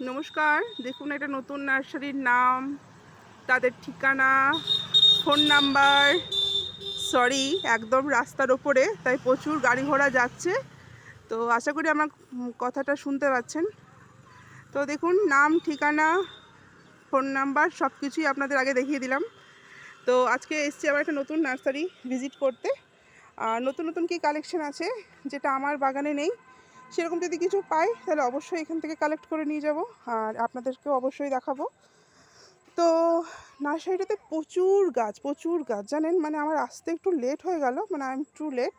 নমস্কার, দেখুন একটা নতুন নার্সারির নাম, তাদের ঠিকানা, ফোন নাম্বার, সরি, একদম রাস্তার ওপরে, তাই প্রচুর গাড়ি ঘোড়া যাচ্ছে। তো আশা করি আমার কথাটা শুনতে পাচ্ছেন। তো দেখুন, নাম, ঠিকানা, ফোন নাম্বার সব কিছুই আপনাদের আগে দেখিয়ে দিলাম। তো আজকে এসছি আবার একটা নতুন নার্সারি ভিজিট করতে। আর নতুন নতুন কি কালেকশন আছে, যেটা আমার বাগানে নেই সেরকম যদি কিছু পাই, তাহলে অবশ্যই এখান থেকে কালেক্ট করে নিয়ে যাব আর আপনাদেরকেও অবশ্যই দেখাবো। তো নার্সারিটাতে প্রচুর গাছ প্রচুর গাছ, জানেন? মানে আমার আসতে একটু লেট হয়ে গেল মানে আই এম টু লেট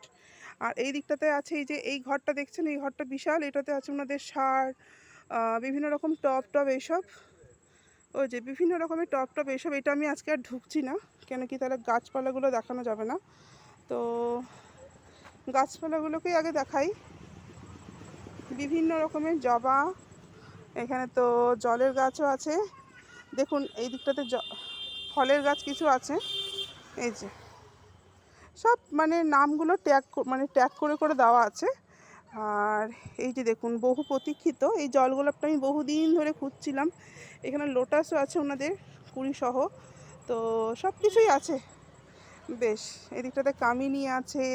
আর এই দিকটাতে আছে এই যে, এই ঘরটা দেখছেন, এই ঘরটা বিশাল, এটাতে আছে ওনাদের সার বিভিন্ন রকম টপ টপ এইসব ওই যে বিভিন্ন রকমের টপ টপ এইসব এটা আমি আজকে আর ঢুকছি না, কেন কি তাহলে গাছপালাগুলো দেখানো যাবে না। তো গাছপালাগুলোকেই আগে দেখাই। বিভিন্ন রকমের জবা, এখানে তো জলের গাছও আছে। দেখুন, এই দিকটাতে ফলের গাছ কিছু আছে। এই যে, সব মানে নামগুলো ট্যাগ মানে ট্যাগ করে করে দেওয়া আছে। আর এই যে দেখুন, বহু প্রতীক্ষিত, এই জল গোলাপটা আমি বহুদিন ধরে খুঁজছিলাম। এখানে লোটাসও আছে ওনাদের কুড়ি সহ তো সব কিছুই আছে। বেশ এদিকটাতে কামিনী আছে।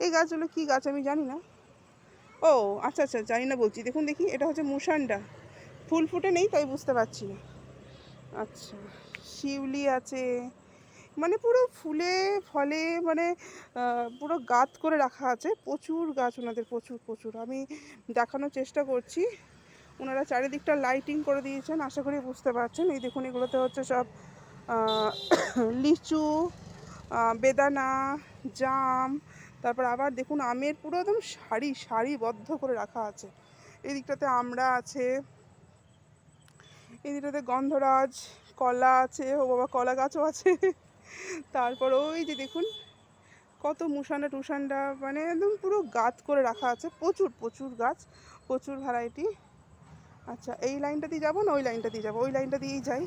এই গাছগুলো কী গাছ আমি জানি না। ও আচ্ছা আচ্ছা জানি না বলছি। দেখুন দেখি, এটা হচ্ছে মুসান্ডা ফুল ফুটে নেই, তাই বুঝতে পারছি না। আচ্ছা শিউলি আছে। মানে পুরো ফুলে, ফলে মানে পুরো গাত করে রাখা আছে। প্রচুর গাছ ওনাদের, প্রচুর প্রচুর। আমি দেখানোর চেষ্টা করছি। ওনারা চারিদিকটা লাইটিং করে দিয়েছেন, আশা করি বুঝতে পারছেন। এই দেখুন, এগুলোতে হচ্ছে সব লিচু বেদানা, জাম তারপর আবার দেখুন আমের পুরো একদম সারি সারিবদ্ধ করে রাখা আছে। এই দিকটাতে আমড়া আছে এই দিকটাতে গন্ধরাজ, কলা আছে, ও বাবা কলা গাছও আছে। তারপর ওই যে দেখুন কত মুসান্ডা টুসান্ডা মানে একদম পুরো গাছ করে রাখা আছে, প্রচুর প্রচুর গাছ, প্রচুর ভ্যারাইটি আচ্ছা এই লাইনটা দিয়ে যাব না ওই লাইনটা দিয়ে যাব? ওই লাইনটা দিয়েই যাই।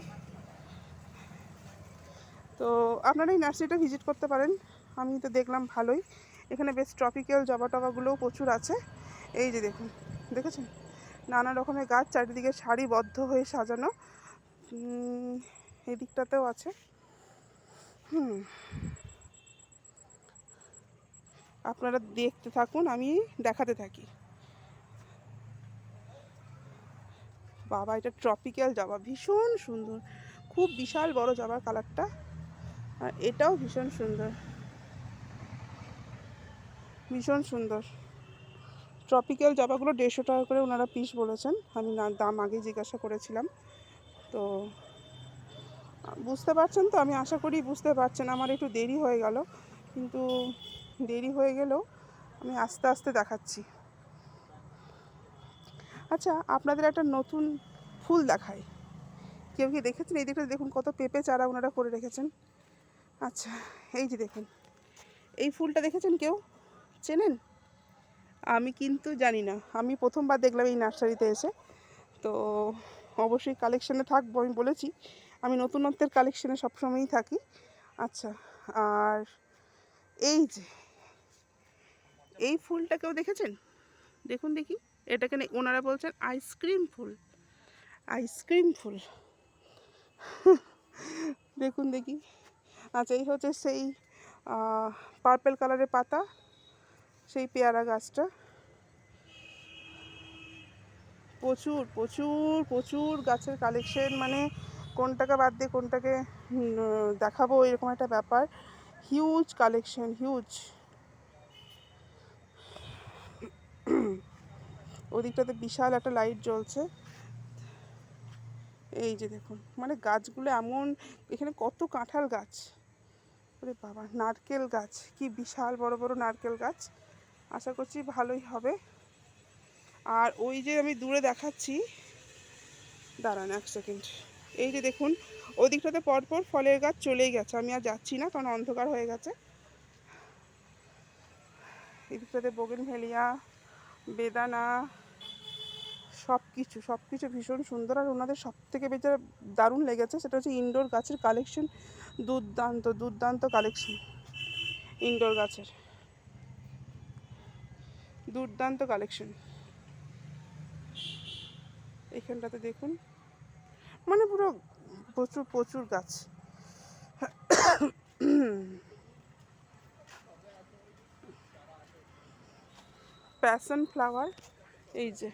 তো আপনারা এই নার্সারিটা ভিজিট করতে পারেন। আমি তো দেখলাম ভালোই। এখানে বেশ ট্রপিক্যাল জবা টবাগুলোও প্রচুর আছে। এই যে দেখুন, দেখেছেন? নানা রকমের গাছ, চারিদিকে সারিবদ্ধ হয়ে সাজানো। এই দিকটাতেও আছে। হুম। আপনারা দেখতে থাকুন, আমি দেখাতে থাকি। বাবা, এটা ট্রপিক্যাল জবা, ভীষণ সুন্দর। খুব বিশাল বড় জবার কালারটা আর এটাও ভীষণ সুন্দর। ভীষণ সুন্দর। ট্রপিক্যাল জবাগুলো দেড়শো টাকা করে ওনারা পিস বলেছেন। আমি না, দাম আগে জিজ্ঞাসা করেছিলাম। তো, বুঝতে পারছেন তো? আমি আশা করি বুঝতে পারছেন। আমার একটু দেরি হয়ে গেল। কিন্তু দেরি হয়ে গেলেও আমি আস্তে আস্তে দেখাচ্ছি। আচ্ছা আপনাদের একটা নতুন ফুল দেখাই। কেউ কি দেখেছেন? এই দিকটা দেখুন, কত পেঁপে চারা ওনারা করে রেখেছেন। আচ্ছা এই যে দেখুন। এই ফুলটা দেখেছেন কেউ? চেনেন? আমি কিন্তু জানি না। আমি প্রথমবার দেখলাম এই নার্সারিতে এসে। তো অবশ্যই কালেকশানে থাকব, আমি বলেছি। আমি নতুনত্বের কালেকশানে সবসময়ই থাকি। আচ্ছা আর এই যে, এই ফুলটা কেউ দেখেছেন? দেখুন দেখি, এটাকে ওনারা বলছেন আইসক্রিম ফুল। আইসক্রিম ফুল। দেখুন দেখি। আচ্ছা এই হচ্ছে সেই পার্পেল কালারের পাতা। সেই পেয়ারা গাছটা। প্রচুর প্রচুর প্রচুর গাছের কালেকশন মানে কোনটাকে বাদ দিয়ে কোনটাকে দেখাবো এরকম একটা ব্যাপার। হিউজ কালেকশন হিউজ ওদিকটাতে বিশাল একটা লাইট জ্বলছে। এই যে দেখুন মানে গাছগুলো এমন, এখানে কত কাঁঠাল গাছ। ওরে বাবা, নারকেল গাছ, কি বিশাল বড় বড় নারকেল গাছ। আশা করছি ভালোই হবে। আর ওই যে আমি দূরে দেখাচ্ছি, দাঁড়ান এক সেকেন্ড এই যে দেখুন ওই দিকটাতে পরপর ফলের গাছ চলেই গেছে। আমি আর যাচ্ছি না, কারণ অন্ধকার হয়ে গেছে। এই দিকটাতে বোগেনভেলিয়া, বেদানা সব কিছু সব কিছু ভীষণ সুন্দর। আর ওনাদের সব থেকে বেশি দারুণ লেগেছে, সেটা হচ্ছে ইনডোর গাছের কালেকশন দুর্দান্ত দুর্দান্ত কালেকশন ইনডোর গাছের। দুর্দান্ত কালেকশন এখানটাতে দেখুন। মানে পুরো প্রচুর প্রচুর গাছ। প্যাশন ফ্লাওয়ার এই যে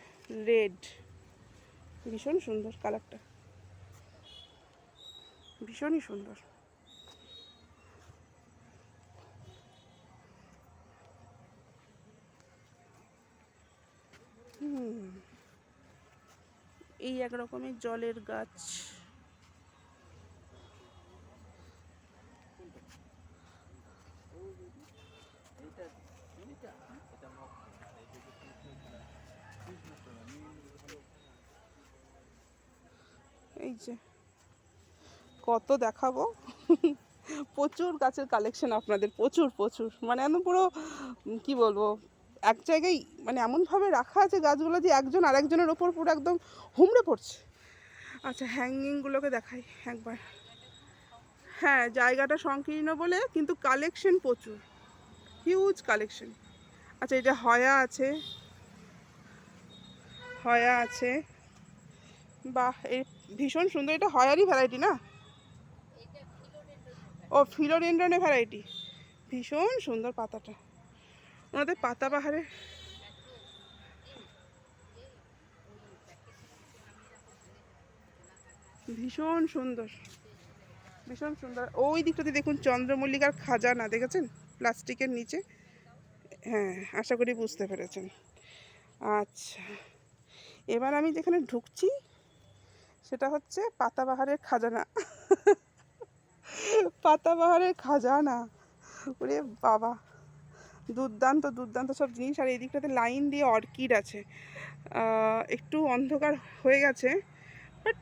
রেড ভীষণ সুন্দর কালারটা ভীষণই সুন্দর। এই এক রকমের জলের গাছ। এই যে, কত দেখাবো? প্রচুর গাছের কালেকশন আপনাদের, প্রচুর প্রচুর। মানে একদম পুরো, কি বলব? এক জায়গায় মানে এমনভাবে রাখা আছে গাছগুলো যে একজন আরেকজনের ওপর পুরো একদম হুমড়ে পড়ছে। আচ্ছা হ্যাঙ্গিংগুলোকে দেখাই একবার। হ্যাঁ জায়গাটা সংকীর্ণ বলে কিন্তু কালেকশন প্রচুর। হিউজ কালেকশন আচ্ছা এটা হয়া আছে। হয়া আছে। বাহ এই ভীষণ সুন্দর। এটা হয়ারই ভ্যারাইটি না? ও, ফিলোডেন্ড্রনের ভ্যারাইটি ভীষণ সুন্দর পাতাটা। ওনাদের পাতা বাহারে ভীষণ সুন্দর। ভীষণ সুন্দর। ওই দিকটাতে দেখুন চন্দ্রমল্লিকার খাজানা, দেখেছেন? প্লাস্টিকের নিচে। হ্যাঁ আশা করি বুঝতে পেরেছেন। আচ্ছা। এবার আমি যেখানে ঢুকছি, সেটা হচ্ছে পাতাবাহারের খাজানা। পাতাবাহারের খাজানা। ওরে বাবা। দুর্দান্ত দুর্দান্ত সব জিনিস। আর এই দিকটাতে লাইন দিয়ে অর্কিড আছে। একটু অন্ধকার হয়ে গেছে, বাট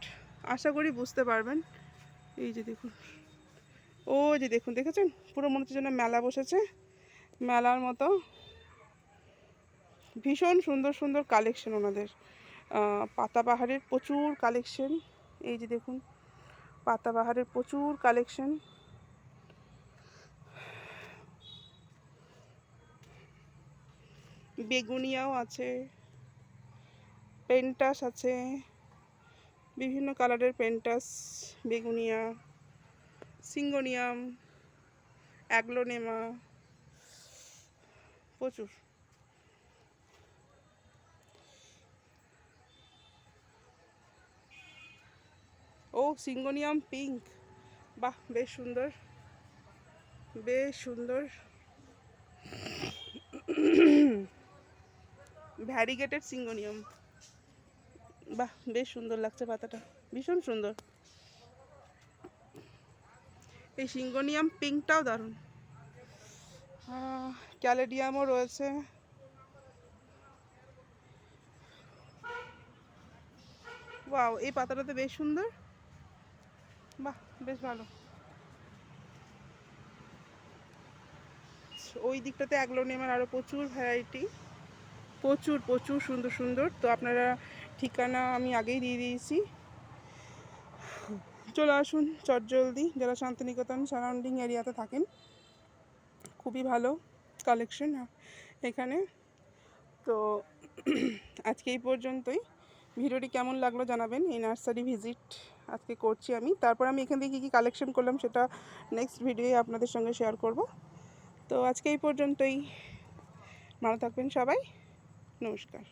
আশা করি বুঝতে পারবেন। এই যে দেখুন। ও যে দেখুন, দেখেছেন? পুরো মনে হচ্ছে যেন মেলা বসেছে। মেলার মতো। ভীষণ সুন্দর সুন্দর কালেকশন ওনাদের। পাতাবাহারের প্রচুর কালেকশন এই যে দেখুন পাতাবাহারের প্রচুর কালেকশন বেগুনিয়াও আছে, পেন্টাস আছে, বিভিন্ন কালারের পেন্টাস, বেগুনিয়া, সিঙ্গোনিয়াম, অ্যাগ্লোনেমা, প্রচুর। ও, সিঙ্গোনিয়াম পিঙ্ক। বাহ, বেশ সুন্দর বেশ সুন্দর। ভ্যারিগেটেড সিঙ্গোনিয়াম বাহ, বেশ সুন্দর লাগছে পাতাটা। ভীষণ সুন্দর। এই সিঙ্গোনিয়াম পিঙ্কটাও দারুণ। ক্যালেডিয়ামও রয়েছে। ওয়াও এই পাতাটা তো বেশ সুন্দর। বাহ, বেশ ভালো। ওই দিকটাতে অ্যাগ্লোনেমার আরও প্রচুর ভ্যারাইটি প্রচুর প্রচুর সুন্দর সুন্দর। তো আপনারা ঠিকানা আমি আগেই দিয়ে দিয়েছি। চলে আসুন চটজলদি, যারা শান্তিনিকেতন সারাউন্ডিং এরিয়াতে থাকেন। খুবই ভালো কালেকশন এখানে। তো আজকে এই পর্যন্তই। ভিডিওটি কেমন লাগল জানাবেন এই নার্সারি ভিজিট আজকে করছি আমি। তারপর আমি এখান থেকে কী কী কালেকশন করলাম সেটা নেক্সট ভিডিওয়ে আপনাদের সঙ্গে শেয়ার করব। তো আজকে এই পর্যন্তই। ভালো থাকবেন সবাই। নমস্কার।